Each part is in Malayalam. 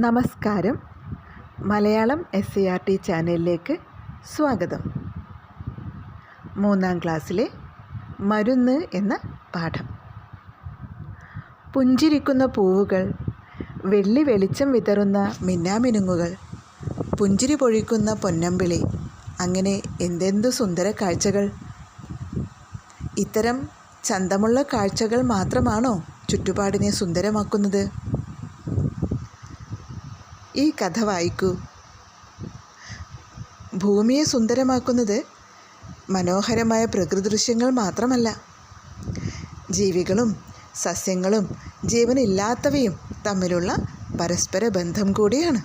നമസ്കാരം. Malayalam S C R T ചാനലിലേക്ക് സ്വാഗതം. മൂന്നാം ക്ലാസ്സിലെ മരുന്ന് എന്ന പാഠം. പുഞ്ചിരിക്കുന്ന പൂവുകൾ വെള്ളി വെളിച്ചം വിതറുന്ന മിന്നാമിനുങ്ങുകൾ പുഞ്ചിരി പൊഴിക്കുന്ന പൊന്നമ്പിളി അങ്ങനെ എന്തെന്തു സുന്ദര കാഴ്ചകൾ? ഇത്തരം ചന്തമുള്ള കാഴ്ചകൾ മാത്രമാണോ ചുറ്റുപാടിനെ സുന്ദരമാക്കുന്നത്? ഈ കഥ വായിക്കൂ. ഭൂമിയെ സുന്ദരമാക്കുന്നത് മനോഹരമായ പ്രകൃതി ദൃശ്യങ്ങൾ മാത്രമല്ല. ജീവികളും സസ്യങ്ങളും ജീവനില്ലാത്തവയും തമ്മിലുള്ള പരസ്പര ബന്ധം കൂടിയാണ്.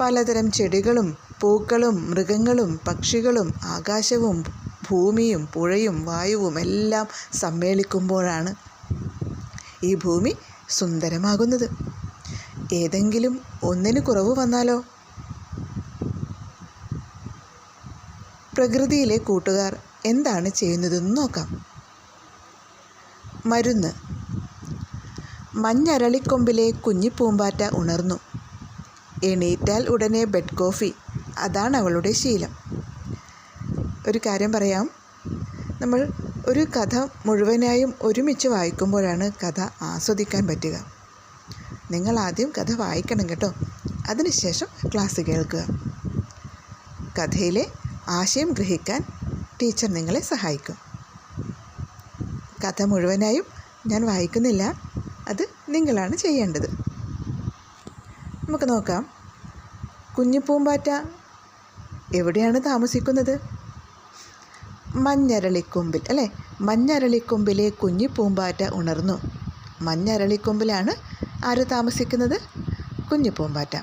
പലതരം ചെടികളും പൂക്കളും മൃഗങ്ങളും പക്ഷികളും ആകാശവും ഭൂമിയും പുഴയും വായുവും എല്ലാം സമ്മേളിക്കുമ്പോഴാണ് ഈ ഭൂമി സുന്ദരമാകുന്നത്. ഏതെങ്കിലും ഒന്നിന് കുറവ് വന്നാലോ? പ്രകൃതിയിലെ കൂട്ടുകാർ എന്താണ് ചെയ്യുന്നതെന്ന് നോക്കാം. മരുന്ന്. മഞ്ഞരളിക്കൊമ്പിലെ കുഞ്ഞിപ്പൂമ്പാറ്റ ഉണർന്നു. എണീറ്റാൽ ഉടനെ ബെഡ് കോഫി. അതാണ് അവളുടെ ശീലം. ഒരു കാര്യം പറയാം. നമ്മൾ ഒരു കഥ മുഴുവനായും ഒരുമിച്ച് വായിക്കുമ്പോഴാണ് കഥ ആസ്വദിക്കാൻ പറ്റുക. നിങ്ങൾ ആദ്യം കഥ വായിക്കണം കേട്ടോ. അതിനുശേഷം ക്ലാസ് കേൾക്കുക. കഥയിലെ ആശയം ഗ്രഹിക്കാൻ ടീച്ചർ നിങ്ങളെ സഹായിക്കും. കഥ മുഴുവനായും ഞാൻ വായിക്കുന്നില്ല. അത് നിങ്ങളാണ് ചെയ്യേണ്ടത്. നമുക്ക് നോക്കാം. കുഞ്ഞിപ്പൂമ്പാറ്റ എവിടെയാണ് താമസിക്കുന്നത്? മഞ്ഞരളിക്കൊമ്പിൽ അല്ലേ? മഞ്ഞരളിക്കൊമ്പിലെ കുഞ്ഞിപ്പൂമ്പാറ്റ ഉണർന്നു. മഞ്ഞരളിക്കൊമ്പിലാണ് ആര് താമസിക്കുന്നത്? കുഞ്ഞിപ്പൂമ്പാറ്റ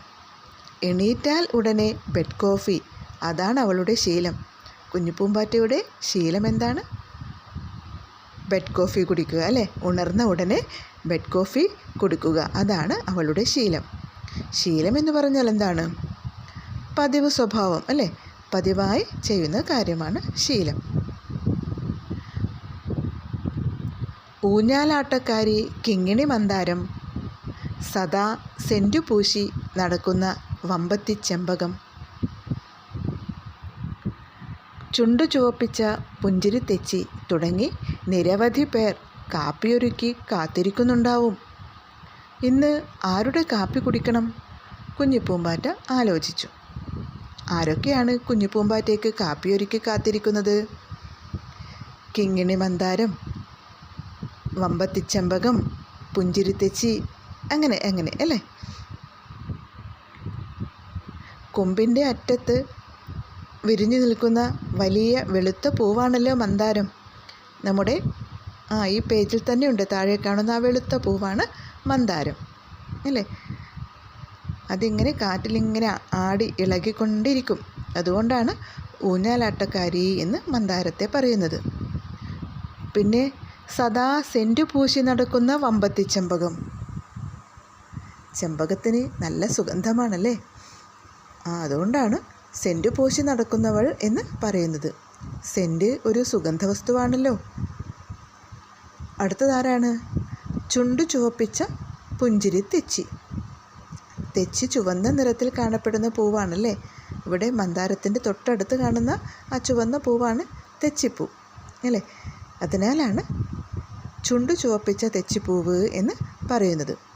എണീറ്റാൽ ഉടനെ ബെഡ് കോഫി അതാണ് അവളുടെ ശീലം. കുഞ്ഞിപ്പൂമ്പാറ്റയുടെ ശീലം എന്താണ്? ബെഡ് കോഫി കുടിക്കുക അല്ലേ? ഉണർന്ന ഉടനെ ബെഡ് കോഫി കുടിക്കുക. അതാണ് അവളുടെ ശീലം. ശീലം എന്ന് പറഞ്ഞാൽ എന്താണ്? പതിവ് സ്വഭാവം അല്ലേ? പതിവായി ചെയ്യുന്ന കാര്യമാണ് ശീലം. ഊഞ്ഞാലാട്ടക്കാരി കിങ്ങിണി മന്ദാരം സദാ സെന്റുപൂശി നടക്കുന്ന വമ്പത്തി ചെമ്പകം ചുണ്ടു ചുവപ്പിച്ച പുഞ്ചിരി തെച്ചി തുടങ്ങി നിരവധി പേർ കാപ്പിയൊരുക്കി കാത്തിരിക്കുന്നുണ്ടാവും. ഇന്ന് ആരുടെ കാപ്പി കുടിക്കണം? കുഞ്ഞിപ്പൂമ്പാറ്റ ആലോചിച്ചു. ആരൊക്കെയാണ് കുഞ്ഞിപ്പൂമ്പാറ്റയ്ക്ക് കാപ്പിയൊരുക്കി കാത്തിരിക്കുന്നത്? കിങ്ങിണി മന്ദാരം വമ്പത്തിച്ചെമ്പകം പുഞ്ചിരിത്തെച്ചി അങ്ങനെ അങ്ങനെ അല്ലേ? കൊമ്പിന്റെ അറ്റത്ത് വിരിഞ്ഞു നിൽക്കുന്ന വലിയ വെളുത്ത പൂവാണല്ലോ മന്ദാരം. നമ്മുടെ ആ ഈ പേജിൽ തന്നെ ഉണ്ട്. താഴെ കാണുന്ന ആ വെളുത്ത പൂവാണ് മന്ദാരം. അല്ലേ? അതിങ്ങനെ കാറ്റിലിങ്ങനെ ആടി ഇളകിക്കൊണ്ടിരിക്കും. അതുകൊണ്ടാണ് ഊഞ്ഞാലാട്ടക്കാരി എന്ന് മന്ദാരത്തെ പറയുന്നത്. പിന്നെ സദാ സെന്റു പൂശി നടക്കുന്ന വമ്പത്തി ചെമ്പകം ചെമ്പകത്തിന് നല്ല സുഗന്ധമാണല്ലേ? ആ അതുകൊണ്ടാണ് സെന്റ് പോശി നടക്കുന്നവൾ എന്ന് പറയുന്നത്. സെന്റ് ഒരു സുഗന്ധവസ്തുവാണല്ലോ. അടുത്തതാരാണ്? ചുണ്ടു ചുവപ്പിച്ച പുഞ്ചിരി തെച്ചി. തെച്ചി ചുവന്ന നിറത്തിൽ കാണപ്പെടുന്ന പൂവാണല്ലേ? ഇവിടെ മന്ദാരത്തിന്റെ തൊട്ടടുത്ത് കാണുന്ന ആ ചുവന്ന പൂവാണ് തെച്ചിപ്പൂ അല്ലേ? അതിനാലാണ് ചുണ്ടു ചുവപ്പിച്ച തെച്ചിപ്പൂവ് എന്ന് പറയുന്നത്.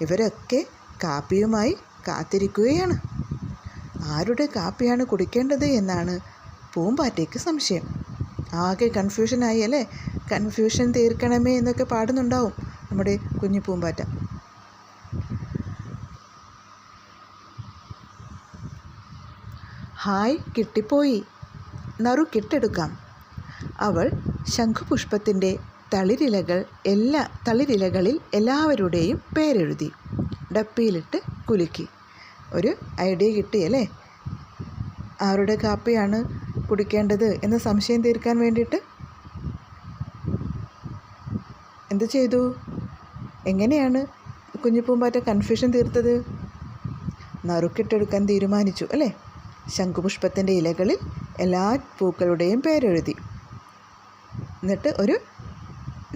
ഇവരൊക്കെ കാപ്പിയുമായി കാത്തിരിക്കുകയാണ്. ആരുടെ കാപ്പിയാണ് കുടിക്കേണ്ടത് എന്നാണ് പൂമ്പാറ്റയ്ക്ക് സംശയം. ആകെ കൺഫ്യൂഷനായി അല്ലേ? കൺഫ്യൂഷൻ തീർക്കണമേ എന്നൊക്കെ പാടുന്നുണ്ടാവും നമ്മുടെ കുഞ്ഞു പൂമ്പാറ്റ. ഹായ് കിട്ടിപ്പോയി. നറു കിട്ടെടുക്കാം. അവൾ ശംഖുപുഷ്പത്തിന്റെ തളിരിലകൾ എല്ലാ തളിരിലകളിൽ എല്ലാവരുടെയും പേരെഴുതി. ഡപ്പിയിലിട്ട് കുലുക്കി. ഒരു ഐഡിയ കിട്ടിയല്ലേ? ആരുടെ കാപ്പിയാണ് കുടിക്കേണ്ടത് എന്ന സംശയം തീർക്കാൻ വേണ്ടിയിട്ട്? എന്ത് ചെയ്തു? എങ്ങനെയാണ് കുഞ്ഞിപ്പൂമ്പാറ്റ കൺഫ്യൂഷൻ തീർത്തത്? നറുക്കിട്ടെടുക്കാൻ തീരുമാനിച്ചു അല്ലേ? ശംഖുപുഷ്പത്തിന്റെ ഇലകളിൽ എല്ലാ പൂക്കളുടെയും പേരെഴുതി. എന്നിട്ട് ഒരു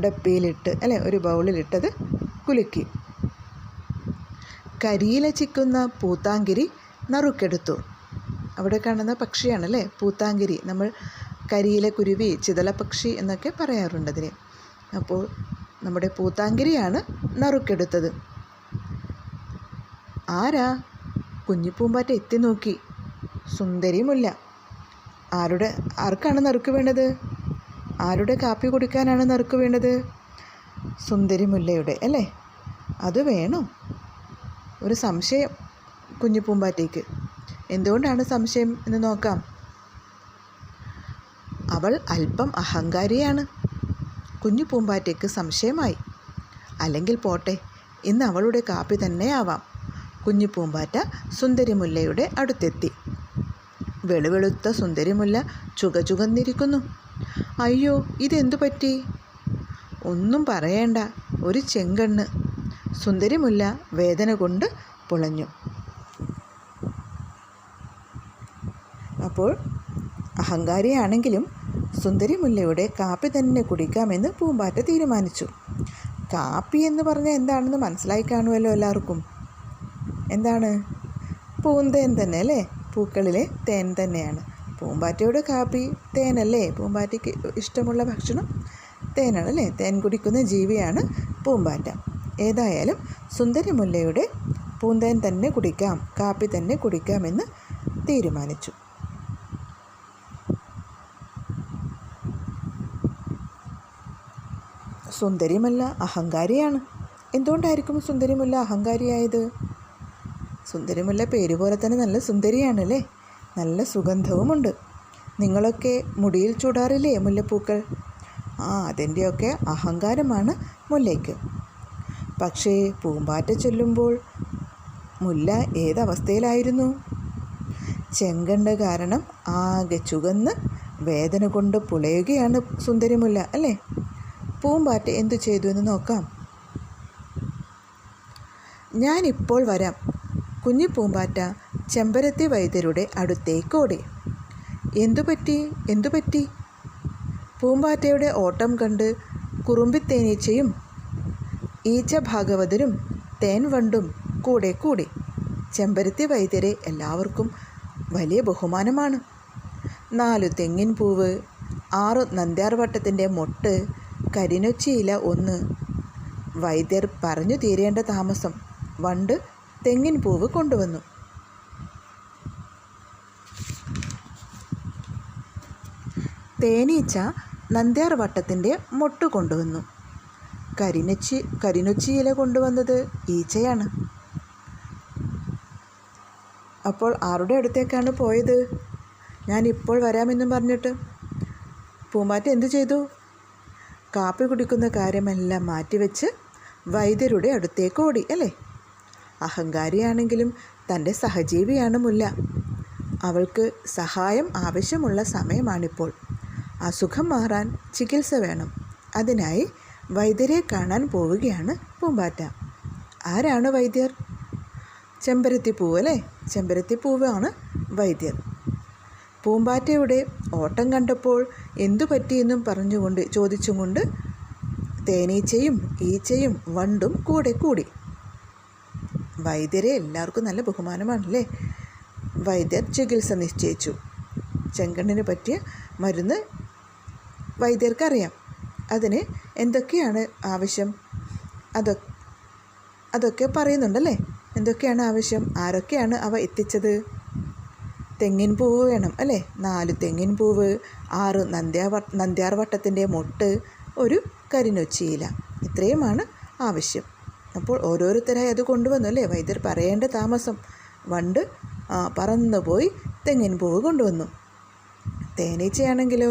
ഡപ്പിയിലിട്ട് അല്ലെ ഒരു ബൗളിലിട്ടത് കുലുക്കി. കരിയില ചിക്കുന്ന പൂത്താങ്കിരി നറുക്കെടുത്തു. അവിടെ കാണുന്ന പക്ഷിയാണല്ലേ? പൂത്താങ്കിരി. നമ്മൾ കരിയില കുരുവി ചിതലപക്ഷി എന്നൊക്കെ പറയാറുണ്ട് അതിനെ. അപ്പോൾ നമ്മുടെ പൂത്താങ്കിരിയാണ് നറുക്കെടുത്തത്. ആരാ? കുഞ്ഞിപ്പൂമ്പാറ്റ എത്തി നോക്കി. സുന്ദരിമുല്ല ആരുടെ ആർക്കാണ് നറുക്ക് വേണ്ടത്? ആരുടെ കാപ്പി കുടിക്കാനാണ് നറുക്ക് വേണ്ടത്? സുന്ദരിമുല്ലയുടെ അല്ലേ? അത് വേണോ? ഒരു സംശയം കുഞ്ഞിപ്പൂമ്പാറ്റയ്ക്ക് എന്തുകൊണ്ടാണ് സംശയം എന്ന് നോക്കാം. അവൾ അല്പം അഹങ്കാരിയാണ്. കുഞ്ഞു പൂമ്പാറ്റയ്ക്ക് സംശയമായി. അല്ലെങ്കിൽ പോട്ടെ ഇന്ന് അവളുടെ കാപ്പി തന്നെ ആവാം കുഞ്ഞു പൂമ്പാറ്റ സുന്ദരിമുല്ലയുടെ അടുത്തെത്തി. വെളുവെളുത്ത സുന്ദരിമുല്ല ചുകചുകന്നിരിക്കുന്നു അയ്യോ ഇതെന്തു പറ്റി? ഒന്നും പറയേണ്ട ഒരു ചെങ്കണ്ണ്. സുന്ദരിമുല്ല വേദന കൊണ്ട് പുളഞ്ഞു. അപ്പോൾ അഹങ്കാരിയാണെങ്കിലും സുന്ദരിമുല്ലയുടെ കാപ്പി തന്നെ കുടിക്കാമെന്ന് പൂമ്പാറ്റ തീരുമാനിച്ചു. കാപ്പി എന്ന് പറഞ്ഞാൽ എന്താണെന്ന് മനസ്സിലായി കാണുമല്ലോ എല്ലാവർക്കും. എന്താണ്? പൂന്തേൻ തന്നെ അല്ലേ? പൂക്കളിലെ തേൻ തന്നെയാണ്. പൂമ്പാറ്റയുടെ കാപ്പി തേനല്ലേ? പൂമ്പാറ്റയ്ക്ക് ഇഷ്ടമുള്ള ഭക്ഷണം തേനാണ് അല്ലേ തേൻ കുടിക്കുന്ന ജീവിയാണ് പൂമ്പാറ്റ. ഏതായാലും സുന്ദരിമുല്ലയുടെ പൂന്തേൻ തന്നെ കുടിക്കാം കാപ്പി തന്നെ കുടിക്കാമെന്ന് തീരുമാനിച്ചു. സുന്ദരിമല്ല അഹങ്കാരിയാണ്. എന്തുകൊണ്ടായിരിക്കും സുന്ദരിമുല്ല അഹങ്കാരിയായത്? സുന്ദരിമുല്ല പേര് പോലെ തന്നെ നല്ല സുന്ദരിയാണല്ലേ? നല്ല സുഗന്ധവുമുണ്ട്. നിങ്ങളൊക്കെ മുടിയിൽ ചൂടാറില്ലേ മുല്ലപ്പൂക്കൾ? ആ അതിന്റെയൊക്കെ അഹങ്കാരമാണ് മുല്ലയ്ക്ക്. പക്ഷേ പൂമ്പാറ്റ ചൊല്ലുമ്പോൾ മുല്ല ഏതവസ്ഥയിലായിരുന്നു? ചെങ്കണ്ട കാരണം ആകെ ചുകന്ന് വേദന കൊണ്ട് പുളയുകയാണ് സുന്ദരിമുല്ല അല്ലേ? പൂമ്പാറ്റ എന്തു ചെയ്തു എന്ന് നോക്കാം. ഞാനിപ്പോൾ വരാം. കുഞ്ഞു പൂമ്പാറ്റ ചെമ്പരത്തി വൈദ്യരുടെ അടുത്തേക്ക് എന്തുപറ്റി? എന്തുപറ്റി? പൂമ്പാറ്റയുടെ ഓട്ടം കണ്ട് കുറുമ്പിത്തേനീച്ചയും ഈച്ച ഭാഗവതരും തേൻ വണ്ടും കൂടെ കൂടി. ചെമ്പരത്തി വൈദ്യരെ എല്ലാവർക്കും വലിയ ബഹുമാനമാണ്. നാലു തെങ്ങിൻ പൂവ് ആറ് നന്ദ്യാർവട്ടത്തിന്റെ മൊട്ട് കരിനൊച്ചിയില ഒന്ന്. വൈദ്യർ പറഞ്ഞു തീരേണ്ട താമസം. വണ്ട് തെങ്ങിൻ പൂവ് കൊണ്ടുവന്നു. തേനീച്ച നന്ദ്യാർ വട്ടത്തിന്റെ മൊട്ട് കൊണ്ടുവന്നു. കരിനച്ചി കരിനൊച്ചി ഇല കൊണ്ടുവന്നത് ഈച്ചയാണ്. അപ്പോൾ ആരുടെ അടുത്തേക്കാണ് പോയത്? ഞാൻ ഇപ്പോൾ വരാമെന്നും പറഞ്ഞിട്ട്. പൂമ്പാറ്റ എന്തു ചെയ്തു? കാപ്പി കുടിക്കുന്ന കാര്യമെല്ലാം മാറ്റിവെച്ച് വൈദ്യരുടെ അടുത്തേക്ക് ഓടി അല്ലേ? അഹങ്കാരിയാണെങ്കിലും തന്റെ സഹജീവിയാണ് മുല്ല. അവൾക്ക് സഹായം ആവശ്യമുള്ള സമയമാണിപ്പോൾ. അസുഖം മാറാൻ ചികിത്സ വേണം. അതിനായി വൈദ്യരെ കാണാൻ പോവുകയാണ് പൂമ്പാറ്റ. ആരാണ് വൈദ്യർ? ചെമ്പരത്തി പൂവ് അല്ലേ ചെമ്പരത്തി പൂവാണ് വൈദ്യർ. പൂമ്പാറ്റയുടെ ഓട്ടം കണ്ടപ്പോൾ എന്തു പറ്റിയെന്നും പറഞ്ഞുകൊണ്ട് ചോദിച്ചുകൊണ്ട് തേനീച്ചയും ഈച്ചയും വണ്ടും കൂടെ കൂടി. വൈദ്യരെ എല്ലാവർക്കും നല്ല ബഹുമാനമാണല്ലേ? വൈദ്യർ ചികിത്സ നിശ്ചയിച്ചു. ചെങ്കണ്ണിന് പറ്റിയ മരുന്ന് വൈദ്യർക്കറിയാം. അതിന് എന്തൊക്കെയാണ് ആവശ്യം? അതൊ അതൊക്കെ പറയുന്നുണ്ടല്ലേ? എന്തൊക്കെയാണ് ആവശ്യം? ആരൊക്കെയാണ് അവ എത്തിച്ചത്? തെങ്ങിൻ പൂവ് വേണം അല്ലേ? നാല് തെങ്ങിൻ പൂവ് ആറ് നന്ദ്യാവ നന്ദ്യാർവട്ടത്തിന്റെ മൊട്ട് ഒരു കരിനൊച്ചിയില. ഇത്രയുമാണ് ആവശ്യം. അപ്പോൾ ഓരോരുത്തരായി അത് കൊണ്ടുവന്നു അല്ലേ? വൈദ്യർ പറയേണ്ട താമസം. വണ്ട് പറന്നുപോയി തെങ്ങിൻ പൂവ് കൊണ്ടുവന്നു. തേനീച്ചയാണെങ്കിലോ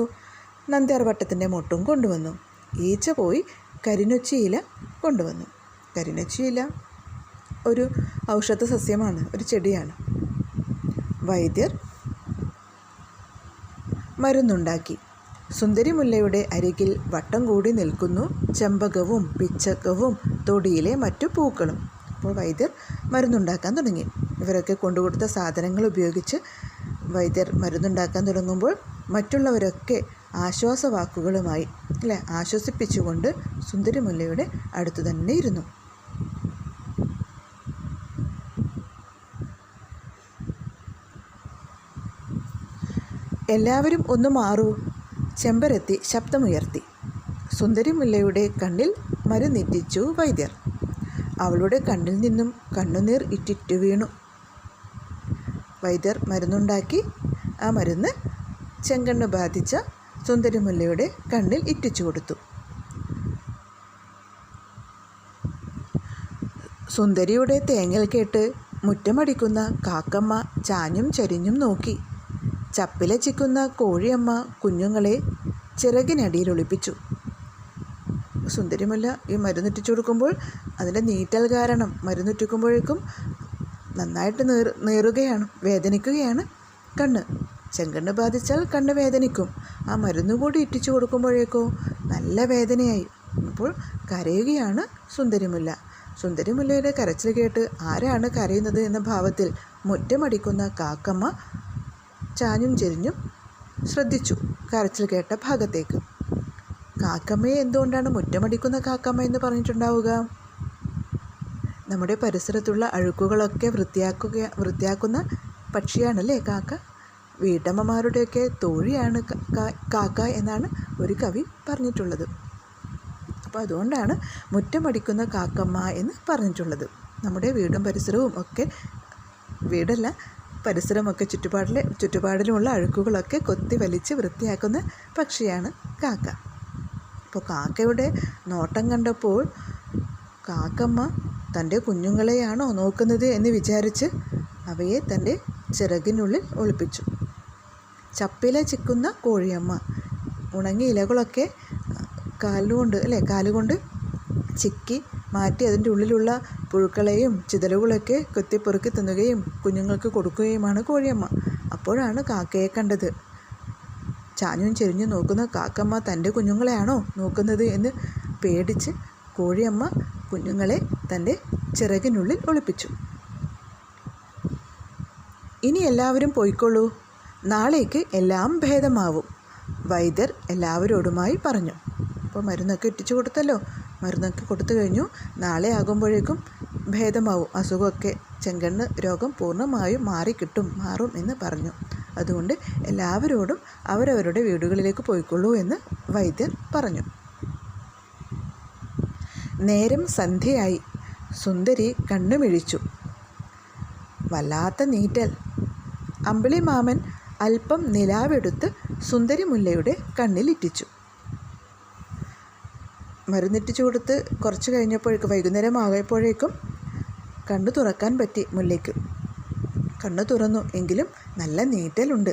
നന്ദ്യാർവട്ടത്തിന്റെ മൊട്ടും കൊണ്ടുവന്നു. ഈച്ച പോയി കരിനൊച്ചിയില കൊണ്ടുവന്നു. കരിനൊച്ചിയില ഒരു ഔഷധ സസ്യമാണ് ഒരു ചെടിയാണ്. വൈദ്യർ മരുന്നുണ്ടാക്കി. സുന്ദരിമുല്ലയുടെ അരികിൽ വട്ടം കൂടി നിൽക്കുന്നു ചെമ്പകവും പിച്ചകവും തൊടിയിലെ മറ്റു പൂക്കളും. അപ്പോൾ വൈദ്യർ മരുന്നുണ്ടാക്കാൻ തുടങ്ങി. ഇവരൊക്കെ കൊണ്ടുകൊടുത്ത സാധനങ്ങൾ ഉപയോഗിച്ച് വൈദ്യർ മരുന്നുണ്ടാക്കാൻ തുടങ്ങുമ്പോൾ മറ്റുള്ളവരൊക്കെ ആശ്വാസവാക്കുകളുമായി അല്ലെ? ആശ്വസിപ്പിച്ചുകൊണ്ട് സുന്ദരിമുല്ലയുടെ അടുത്തു തന്നെ ഇരുന്നു. എല്ലാവരും ഒന്ന് മാറൂ. ചെമ്പരത്തി ശബ്ദമുയർത്തി. സുന്ദരിമുല്ലയുടെ കണ്ണിൽ മരുന്നിറ്റിച്ചു വൈദ്യർ. അവളുടെ കണ്ണിൽ നിന്നും കണ്ണുനീർ ഇറ്റിറ്റു വീണു. വൈദ്യർ മരുന്നുണ്ടാക്കി. ആ മരുന്ന് ചെങ്കണ്ണ് ബാധിച്ച സുന്ദരിമുല്ലയുടെ കണ്ണിൽ ഇറ്റിച്ചു കൊടുത്തു. സുന്ദരിയുടെ തേങ്ങൽ കേട്ട് മുറ്റമടിക്കുന്ന കാക്കമ്മ ചാഞ്ഞും ചരിഞ്ഞും നോക്കി. ചപ്പിലച്ചിക്കുന്ന കോഴിയമ്മ കുഞ്ഞുങ്ങളെ ചിറകിനടിയിൽ ഒളിപ്പിച്ചു. സുന്ദരിമുല്ല ഈ മരുന്നിറ്റിച്ചു കൊടുക്കുമ്പോൾ അതിന്റെ നീറ്റൽ കാരണം മരുന്നിറ്റിക്കുമ്പോഴേക്കും നന്നായിട്ട് നീർ നീറുകയാണ് വേദനിക്കുകയാണ് കണ്ണ്. ചെങ്കണ്ണ് ബാധിച്ചാൽ കണ്ണ് വേദനിക്കും. ആ മരുന്ന് കൂടി ഇറ്റിച്ചു കൊടുക്കുമ്പോഴേക്കോ നല്ല വേദനയായി. അപ്പോൾ കരയുകയാണ് സുന്ദരിമുല്ല. സുന്ദരിമുല്ലയുടെ കരച്ചിൽ കേട്ട് ആരാണ് കരയുന്നത് എന്ന ഭാവത്തിൽ മുറ്റമടിക്കുന്ന കാക്കമ്മ ചാഞ്ഞും ചെരിഞ്ഞും ശ്രദ്ധിച്ചു കരച്ചിൽ കേട്ട ഭാഗത്തേക്ക്. കാക്കമ്മയെ എന്തുകൊണ്ടാണ് മുറ്റമടിക്കുന്ന കാക്കമ്മ എന്ന് പറഞ്ഞിട്ടുണ്ടാവുക? നമ്മുടെ പരിസരത്തുള്ള അഴുക്കുകളൊക്കെ വൃത്തിയാക്കുക വൃത്തിയാക്കുന്ന പക്ഷിയാണല്ലേ കാക്ക? വീട്ടമ്മമാരുടെയൊക്കെ തോഴിയാണ് കാക്ക എന്നാണ് ഒരു കവി പറഞ്ഞിട്ടുള്ളത്. അപ്പോൾ അതുകൊണ്ടാണ് മുറ്റമടിക്കുന്ന കാക്കമ്മ എന്ന് പറഞ്ഞിട്ടുള്ളത്. നമ്മുടെ വീടും പരിസരവും ഒക്കെ വീടല്ല പരിസരമൊക്കെ ചുറ്റുപാടിലെ ചുറ്റുപാടിലുമുള്ള അഴുക്കുകളൊക്കെ കൊത്തി വലിച്ച് വൃത്തിയാക്കുന്ന പക്ഷിയാണ് കാക്ക. അപ്പോൾ കാക്കയുടെ നോട്ടം കണ്ടപ്പോൾ കാക്കമ്മ തന്റെ കുഞ്ഞുങ്ങളെയാണോ നോക്കുന്നത് എന്ന് വിചാരിച്ച് അവയെ തന്റെ ചിറകിനുള്ളിൽ ഒളിപ്പിച്ചു. ചപ്പില ചിക്കുന്ന കോഴിയമ്മ. ഉണങ്ങിയ ഇലകളൊക്കെ കാലുകൊണ്ട് അല്ലേ കാലുകൊണ്ട് ചിക്കി മാറ്റി അതിന്റെ ഉള്ളിലുള്ള പുഴുക്കളെയും ചിതലുകളൊക്കെ കൊത്തിപ്പെറുക്കി തിന്നുകയും കുഞ്ഞുങ്ങൾക്ക് കൊടുക്കുകയുമാണ് കോഴിയമ്മ. അപ്പോഴാണ് കാക്കയെ കണ്ടത്. ചാഞ്ഞും ചെരിഞ്ഞും നോക്കുന്ന കാക്കമ്മ തന്റെ കുഞ്ഞുങ്ങളെയാണോ നോക്കുന്നത് എന്ന് പേടിച്ച് കോഴിയമ്മ കുഞ്ഞുങ്ങളെ തന്റെ ചിറകിനുള്ളിൽ ഒളിപ്പിച്ചു. ഇനി എല്ലാവരും പോയിക്കൊള്ളൂ നാളേക്ക് എല്ലാം ഭേദമാവും. വൈദ്യർ എല്ലാവരോടുമായി പറഞ്ഞു. അപ്പോൾ മരുന്നൊക്കെ ഇട്ടിച്ചു കൊടുത്തല്ലോ. മരുന്നൊക്കെ കൊടുത്തു കഴിഞ്ഞു. നാളെ ആകുമ്പോഴേക്കും ഭേദമാവും. അസുഖമൊക്കെ ചെങ്കണ്ണ് രോഗം പൂർണമായും മാറിക്കിട്ടും മാറും എന്ന് പറഞ്ഞു. അതുകൊണ്ട് എല്ലാവരോടും അവരവരുടെ വീടുകളിലേക്ക് പോയിക്കൊള്ളൂ എന്ന് വൈദ്യർ പറഞ്ഞു. നേരം സന്ധ്യയായി. സുന്ദരി കണ്ണുമിഴിച്ചു. വല്ലാത്ത നീറ്റൽ. അമ്പിളി മാമൻ അല്പം നിലാവെടുത്ത് സുന്ദരി മുല്ലയുടെ കണ്ണിലിറ്റിച്ചു. മരുന്നിറ്റിച്ചു കൊടുത്ത് കുറച്ച് കഴിഞ്ഞപ്പോഴേക്കും വൈകുന്നേരം ആകുമ്പോഴേക്കും കണ്ണു തുറക്കാൻ പറ്റി മുല്ലയ്ക്ക്. കണ്ണു തുറന്നു എങ്കിലും നല്ല നീറ്റലുണ്ട്.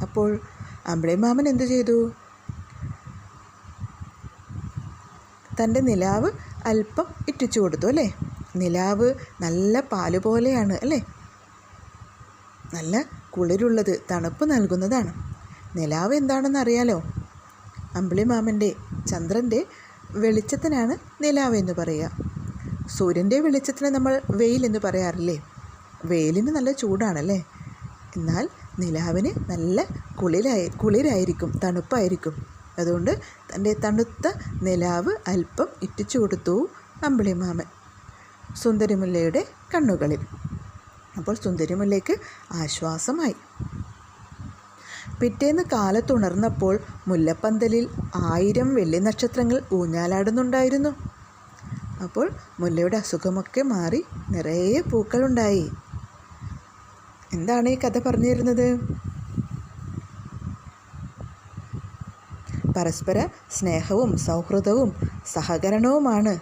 അപ്പോൾ അമ്പിളി മാമൻ എന്തു ചെയ്തു? തന്റെ നിലാവ് അല്പം ഇറ്റിച്ചു കൊടുത്തു അല്ലേ? നിലാവ് നല്ല പാൽ പോലെയാണ് അല്ലേ? നല്ല കുളിരുള്ളത് തണുപ്പ് നൽകുന്നതാണ്. നിലാവ് എന്താണെന്ന് അറിയാലോ അമ്പിളിമാമന്റെ ചന്ദ്രന്റെ വെളിച്ചത്തിനാണ് നിലാവ് എന്ന് പറയുക. സൂര്യന്റെ വെളിച്ചത്തിന് നമ്മൾ വെയിൽ എന്ന് പറയാറില്ലേ? വെയിലിന് നല്ല ചൂടാണല്ലേ? എന്നാൽ നിലാവിന് നല്ല കുളിരായി കുളിരായിരിക്കും തണുപ്പായിരിക്കും. അതുകൊണ്ട് തന്റെ തണുത്ത നിലാവ് അല്പം ഇറ്റിച്ചു കൊടുത്തു അമ്പിളിമാമൻ സുന്ദരിമുല്ലയുടെ കണ്ണുകളിൽ. അപ്പോൾ സുന്ദരിമുല്ലയ്ക്ക് ആശ്വാസമായി. പിറ്റേന്ന് കാലത്തുണർന്നപ്പോൾ മുല്ലപ്പന്തലിൽ ആയിരം വെള്ളി നക്ഷത്രങ്ങൾ ഊഞ്ഞാലാടുന്നുണ്ടായിരുന്നു. അപ്പോൾ മുല്ലയുടെ അസുഖമൊക്കെ മാറി നിറയെ പൂക്കളുണ്ടായി. എന്താണ് ഈ കഥ പറഞ്ഞു തരുന്നത്? പരസ്പര സ്നേഹവും സൗഹൃദവും സഹകരണവുമാണ്.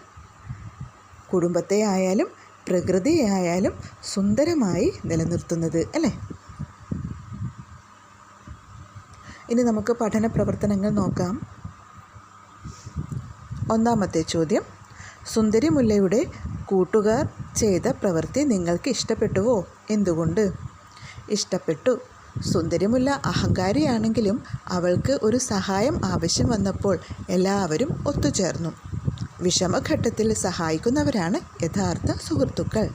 കുടുംബത്തെ ആയാലും പ്രകൃതിയെ ആയാലും സുന്ദരമായി നിലനിർത്തുന്നത് അല്ലേ? ഇനി നമുക്ക് പഠന പ്രവർത്തനങ്ങൾ നോക്കാം. ഒന്നാമത്തെ ചോദ്യം. സുന്ദരി മുല്ലയുടെ കൂട്ടുകാർ ചെയ്ത പ്രവൃത്തി നിങ്ങൾക്ക് ഇഷ്ടപ്പെട്ടുവോ? എന്തുകൊണ്ട്? ഇഷ്ടപ്പെട്ടു. സുന്ദരിമുല്ല അഹങ്കാരിയാണെങ്കിലും അവൾക്ക് ഒരു സഹായം ആവശ്യം വന്നപ്പോൾ എല്ലാവരും ഒത്തുചേർന്നു. വിഷമഘട്ടത്തിൽ സഹായിക്കുന്നവരാണ് യഥാർത്ഥ സുഹൃത്തുക്കൾ.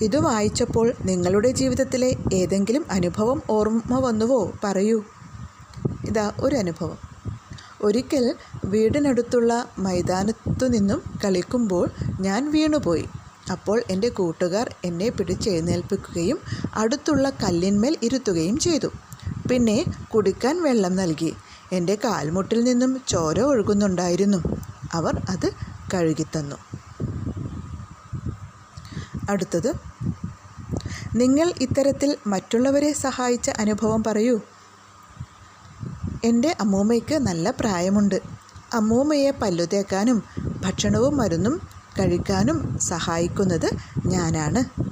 ഇത് വായിച്ചപ്പോൾ നിങ്ങളുടെ ജീവിതത്തിലെ ഏതെങ്കിലും അനുഭവം ഓർമ്മ വന്നുവോ? പറയൂ. ഇതാ ഒരു അനുഭവം. ഒരിക്കൽ വീടിനടുത്തുള്ള മൈതാനത്തു നിന്നും കളിക്കുമ്പോൾ ഞാൻ വീണുപോയി. അപ്പോൾ എന്റെ കൂട്ടുകാർ എന്നെ പിടിച്ചെഴുന്നേൽപ്പിക്കുകയും അടുത്തുള്ള കല്ലിന്മേൽ ഇരുത്തുകയും ചെയ്തു. പിന്നെ കുടിക്കാൻ വെള്ളം നൽകി. എന്റെ കാൽമുട്ടിൽ നിന്നും ചോര ഒഴുകുന്നുണ്ടായിരുന്നു. അവർ അത് കഴുകിത്തന്നു. അടുത്തത് നിങ്ങൾ ഇത്തരത്തിൽ മറ്റുള്ളവരെ സഹായിച്ച അനുഭവം പറയൂ. എന്റെ അമ്മൂമ്മയ്ക്ക് നല്ല പ്രായമുണ്ട്. അമ്മൂമ്മയെ പല്ലുതേക്കാനും ഭക്ഷണവും മരുന്നും കഴിക്കാനും സഹായിക്കുന്നത് ഞാനാണ്.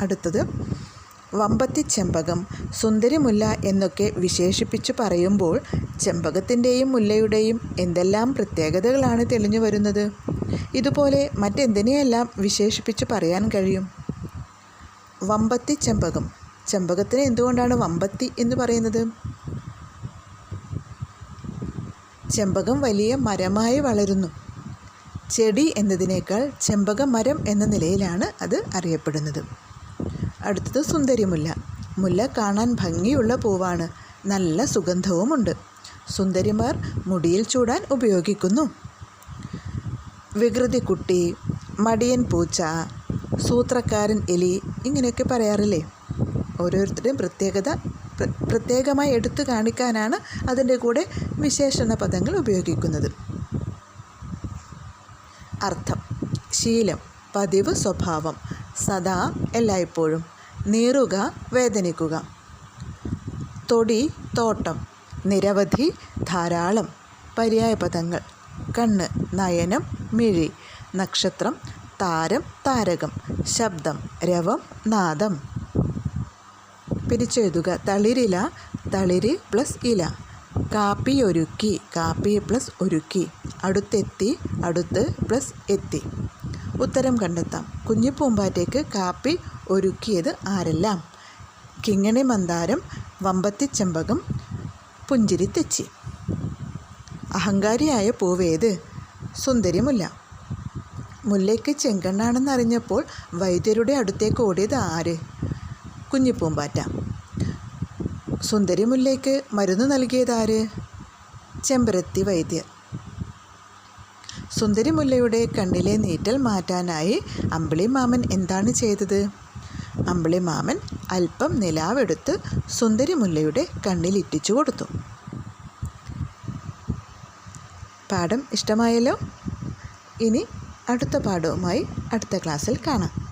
അടുത്തത് വമ്പത്തി ചെമ്പകം സുന്ദരിമുല്ല എന്നൊക്കെ വിശേഷിപ്പിച്ചു പറയുമ്പോൾ ചെമ്പകത്തിന്റെയും മുല്ലയുടെയും എന്തെല്ലാം പ്രത്യേകതകളാണ് തെളിഞ്ഞു വരുന്നത്? ഇതുപോലെ മറ്റെന്തിനെയെല്ലാം വിശേഷിപ്പിച്ചു പറയാൻ കഴിയും? വമ്പത്തി ചെമ്പകം ചെമ്പകത്തിന് എന്തുകൊണ്ടാണ് വമ്പത്തി എന്ന് പറയുന്നത്? ചെമ്പകം വലിയ മരമായി വളരുന്നു. ചെടി എന്നതിനേക്കാൾ ചെമ്പക മരം എന്ന നിലയിലാണ് അത് അറിയപ്പെടുന്നത്. അടുത്തത് സുന്ദരിമുല്ല. മുല്ല കാണാൻ ഭംഗിയുള്ള പൂവാണ്. നല്ല സുഗന്ധവുമുണ്ട്. സുന്ദരിമാർ മുടിയിൽ ചൂടാൻ ഉപയോഗിക്കുന്നു. വികൃതി കുട്ടി മടിയൻ പൂച്ച സൂത്രക്കാരൻ എലി ഇങ്ങനെയൊക്കെ പറയാറില്ലേ? ഓരോരുത്തരുടെയും പ്രത്യേകത പ്രത്യേകമായി എടുത്തു കാണിക്കാനാണ് അതിന്റെ കൂടെ വിശേഷണ പദങ്ങൾ ഉപയോഗിക്കുന്നത്. അർത്ഥം. ശീലം. പതിവ് സ്വഭാവം. സദാ എല്ലായ്പ്പോഴും. നീറുക വേദനിക്കുക. തൊടി തോട്ടം. നിരവധി ധാരാളം. പര്യായപദങ്ങൾ. കണ്ണ് നയനം മിഴി. നക്ഷത്രം താരം താരകം. ശബ്ദം രവം നാദം. പിരിച്ചെഴുതുക. തളിരില തളിര് പ്ലസ് ഇല. കാപ്പി ഒരുക്കി കാപ്പി പ്ലസ് ഒരുക്കി. അടുത്തെത്തി അടുത്ത് പ്ലസ് എത്തി. ഉത്തരം കണ്ടെത്താം. കുഞ്ഞിപ്പൂമ്പാറ്റയ്ക്ക് കാപ്പി ഒരുക്കിയത് ആരെല്ലാം? കിങ്ങണി മന്ദാരം വമ്പത്തി ചെമ്പകം പുഞ്ചിരി തെച്ചി. അഹങ്കാരിയായ പൂവേത് സുന്ദരിമുല്ല. മുല്ലയ്ക്ക് ചെങ്കണ്ണാണെന്നറിഞ്ഞപ്പോൾ വൈദ്യരുടെ അടുത്തേക്ക് ഓടിയത് ആര്? കുഞ്ഞിപ്പൂമ്പാറ്റ. സുന്ദരിമുല്ലയ്ക്ക് മരുന്ന് നൽകിയതാര് ചെമ്പരത്തി വൈദ്യർ സുന്ദരി മുല്ലയുടെ കണ്ണിലെ നീറ്റൽ മാറ്റാനായി അമ്പിളി മാമൻ എന്താണ് ചെയ്തത്? അമ്പിളി മാമൻ അല്പം നിലാവെടുത്ത് സുന്ദരിമുല്ലയുടെ കണ്ണിലിറ്റിച്ചു കൊടുത്തു. പാഠം ഇഷ്ടമായല്ലോ? ഇനി അടുത്ത പാഠവുമായി അടുത്ത ക്ലാസ്സിൽ കാണാം.